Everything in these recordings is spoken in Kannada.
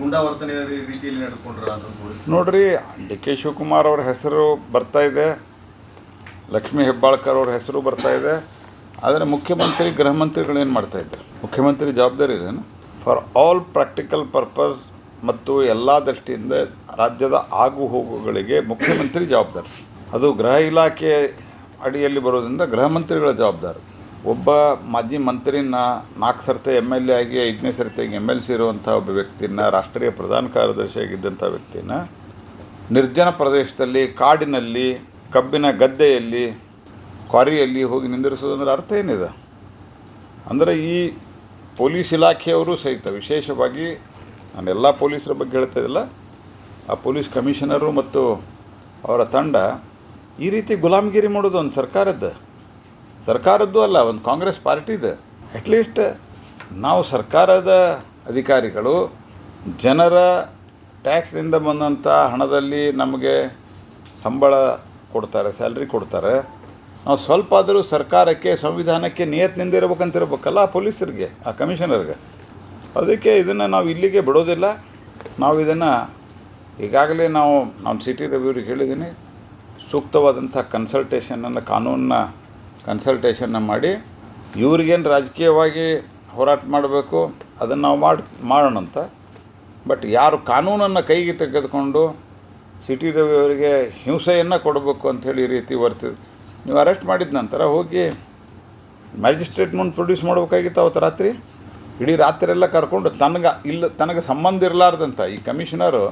ಗುಂಡಾವರ್ತನೆ ರೀತಿಯಲ್ಲಿ ಪೊಲೀಸ್ ನೋಡ್ರಿ, ಡಿ ಕೆ ಶಿವಕುಮಾರ್ ಅವ್ರ ಹೆಸರು ಬರ್ತಾ ಇದೆ. ಲಕ್ಷ್ಮೀ ಹೆಬ್ಬಾಳ್ಕರ್ ಅವ್ರ ಹೆಸರು ಬರ್ತಾ ಇದೆ. ಆದರೆ ಮುಖ್ಯಮಂತ್ರಿ, ಗೃಹ ಮಾಡ್ತಾ ಇದ್ದಾರೆ? ಮುಖ್ಯಮಂತ್ರಿ ಜವಾಬ್ದಾರಿ ಇದೇನು ಫಾರ್ ಆಲ್ ಪ್ರಾಕ್ಟಿಕಲ್ ಪರ್ಪಸ್ ಮತ್ತು ಎಲ್ಲ ದೃಷ್ಟಿಯಿಂದ ರಾಜ್ಯದ ಆಗು ಹೋಗುಗಳಿಗೆ ಮುಖ್ಯಮಂತ್ರಿ ಜವಾಬ್ದಾರಿ. ಅದು ಗೃಹ ಇಲಾಖೆ ಅಡಿಯಲ್ಲಿ ಬರೋದ್ರಿಂದ ಗೃಹ ಮಂತ್ರಿಗಳ ಜವಾಬ್ದಾರಿ. ಒಬ್ಬ ಮಾಜಿ ಮಂತ್ರಿನ ನಾಲ್ಕು ಸರ್ತಿ ಎಂ ಎಲ್ ಎ ಆಗಿ ಐದನೇ ಸರ್ತಿಗೆ ಎಂ ಎಲ್ ಸಿ ಇರುವಂಥ ಒಬ್ಬ ವ್ಯಕ್ತಿನ, ರಾಷ್ಟ್ರೀಯ ಪ್ರಧಾನ ಕಾರ್ಯದರ್ಶಿಯಾಗಿದ್ದಂಥ ವ್ಯಕ್ತಿನ, ನಿರ್ಜನ ಪ್ರದೇಶದಲ್ಲಿ ಕಾಡಿನಲ್ಲಿ, ಕಬ್ಬಿನ ಗದ್ದೆಯಲ್ಲಿ, ಕ್ವಾರಿಯಲ್ಲಿ ಹೋಗಿ ನಿಂದಿರಿಸೋದಂದ್ರೆ ಅರ್ಥ ಏನಿದೆ? ಅಂದರೆ ಈ ಪೊಲೀಸ್ ಇಲಾಖೆಯವರು ಸಹಿತ, ವಿಶೇಷವಾಗಿ ನಾನು ಎಲ್ಲ ಪೊಲೀಸರ ಬಗ್ಗೆ ಹೇಳ್ತಾ ಇದ್ದಿಲ್ಲ, ಆ ಪೊಲೀಸ್ ಕಮಿಷನರು ಮತ್ತು ಅವರ ತಂಡ ಈ ರೀತಿ ಗುಲಾಮಗಿರಿ ಮಾಡೋದು ಒಂದು ಸರ್ಕಾರದ್ದು ಸರ್ಕಾರದ್ದು ಅಲ್ಲ, ಒಂದು ಕಾಂಗ್ರೆಸ್ ಪಾರ್ಟಿದು ಅಟ್ಲೀಸ್ಟ್ ನಾವು ಸರ್ಕಾರದ ಅಧಿಕಾರಿಗಳು, ಜನರ ಟ್ಯಾಕ್ಸ್ದಿಂದ ಬಂದಂಥ ಹಣದಲ್ಲಿ ನಮಗೆ ಸಂಬಳ ಕೊಡ್ತಾರೆ, ಸ್ಯಾಲ್ರಿ ಕೊಡ್ತಾರೆ. ನಾವು ಸ್ವಲ್ಪ ಆದರೂ ಸರ್ಕಾರಕ್ಕೆ, ಸಂವಿಧಾನಕ್ಕೆ ನಿಯತ್ನಿಂದ ಇರಬೇಕಂತಿರ್ಬೇಕಲ್ಲ ಆ ಪೊಲೀಸರಿಗೆ, ಆ ಕಮಿಷನರ್ಗೆ. ಅದಕ್ಕೆ ಇದನ್ನು ನಾವು ಇಲ್ಲಿಗೆ ಬಿಡೋದಿಲ್ಲ. ನಾವು ಇದನ್ನು ಈಗಾಗಲೇ ನಾವು ನಮ್ಮ ಸಿಟಿ ರವಿಯವ್ರಿಗೆ ಹೇಳಿದ್ದೀನಿ. ಸೂಕ್ತವಾದಂಥ ಕನ್ಸಲ್ಟೇಷನನ್ನು ಕಾನೂನನ್ನ ಕನ್ಸಲ್ಟೇಷನ್ನ ಮಾಡಿ, ಇವ್ರಿಗೇನು ರಾಜಕೀಯವಾಗಿ ಹೋರಾಟ ಮಾಡಬೇಕು, ಅದನ್ನು ನಾವು ಮಾಡಿ ಮಾಡೋಣಂತ ಬಟ್ ಯಾರು ಕಾನೂನನ್ನು ಕೈಗೆ ತೆಗೆದುಕೊಂಡು ಸಿಟಿ ರವಿ ಅವರಿಗೆ ಹಿಂಸೆಯನ್ನು ಕೊಡಬೇಕು ಅಂಥೇಳಿ ಈ ರೀತಿ ಬರ್ತಿದ್ರು ನೀವು ಅರೆಸ್ಟ್ ಮಾಡಿದ ನಂತರ ಹೋಗಿ ಮ್ಯಾಜಿಸ್ಟ್ರೇಟ್ ಮುಂದೆ ಪ್ರೊಡ್ಯೂಸ್ ಮಾಡ್ಬೇಕಾಗಿತ್ತು ಅವತ್ತು ರಾತ್ರಿ. ಇಡೀ ರಾತ್ರಿ ಎಲ್ಲ ಕರ್ಕೊಂಡು ತನಗೆ, ಇಲ್ಲ, ತನಗೆ ಸಂಬಂಧ ಇರಲಾರ್ದಂಥ ಈ ಕಮಿಷನರು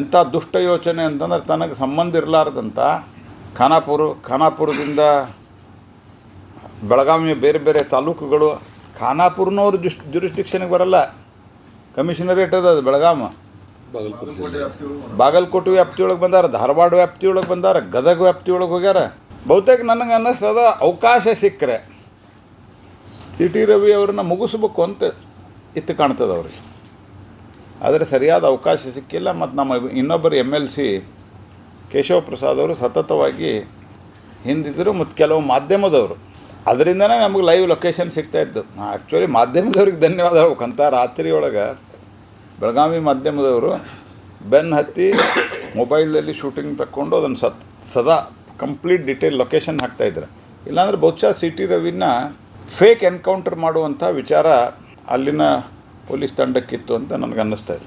ಎಂಥ ದುಷ್ಟ ಯೋಚನೆ ಅಂತಂದ್ರೆ ತನಗೆ ಸಂಬಂಧ ಇರಲಾರ್ದಂಥ ಖಾನಾಪುರ, ಖಾನಾಪುರದಿಂದ ಬೆಳಗಾವಿಯ ಬೇರೆ ಬೇರೆ ತಾಲೂಕುಗಳು ಖಾನಾಪುರ್ನವ್ರ ಜುಸ್ ಜುರಿಸ್ಟಿಕ್ಷನ್ಗೆ ಬರಲ್ಲ. ಕಮಿಷನರೇಟ್ ಅದ ಅದು ಬೆಳಗಾಮ. ಬಾಗಲಕೋಟೆ ವ್ಯಾಪ್ತಿಯೊಳಗೆ ಬಂದಾರ ಧಾರವಾಡ ವ್ಯಾಪ್ತಿಯೊಳಗೆ ಬಂದಾರ ಗದಗ ವ್ಯಾಪ್ತಿಯೊಳಗೆ ಹೋಗ್ಯಾರ. ಬಹುತೇಕ ನನಗೆ ಅನ್ನಿಸ್ತದ ಅವಕಾಶ ಸಿಕ್ಕರೆ. ಸಿ ಟಿ ರವಿ ಅವ್ರನ್ನ ಮುಗಿಸ್ಬೇಕು ಅಂತ ಇತ್ತು ಕಾಣ್ತದೆ ಅವ್ರಿಗೆ. ಆದರೆ ಸರಿಯಾದ ಅವಕಾಶ ಸಿಕ್ಕಿಲ್ಲ ಮತ್ತು ನಮ್ಮ ಇನ್ನೊಬ್ಬರು M L C Keshava Prasad ಅವರು ಸತತವಾಗಿ ಹಿಂದಿದ್ದರು ಮತ್ತು ಕೆಲವು ಮಾಧ್ಯಮದವರು. ಅದರಿಂದನೇ ನಮಗೆ ಲೈವ್ ಲೊಕೇಶನ್ ಸಿಗ್ತಾ ಇತ್ತು. ಆ್ಯಕ್ಚುಲಿ ಮಾಧ್ಯಮದವ್ರಿಗೆ ಧನ್ಯವಾದ ಹೇಳ್ಬೇಕಂತ ರಾತ್ರಿ ಒಳಗೆ ಬೆಳಗಾವಿ ಮಾಧ್ಯಮದವರು ಬೆನ್ನು ಹತ್ತಿ ಮೊಬೈಲಲ್ಲಿ ಶೂಟಿಂಗ್ ತಕ್ಕೊಂಡು ಅದನ್ನು ಸತ್, ಸದಾ ಕಂಪ್ಲೀಟ್ ಡಿಟೇಲ್ ಲೊಕೇಶನ್ ಹಾಕ್ತಾಯಿದ್ರು ಇಲ್ಲಾಂದರೆ ಬಹುಶಃ ಸಿ ಟಿ ರವಿನ ಫೇಕ್ ಎನ್ಕೌಂಟರ್ ಮಾಡುವಂಥ ವಿಚಾರ ಅಲ್ಲಿನ ಪೊಲೀಸ್ ತಂಡಕ್ಕಿತ್ತು ಅಂತ ನನಗೆ ಅನ್ನಿಸ್ತಾ ಇದೆ.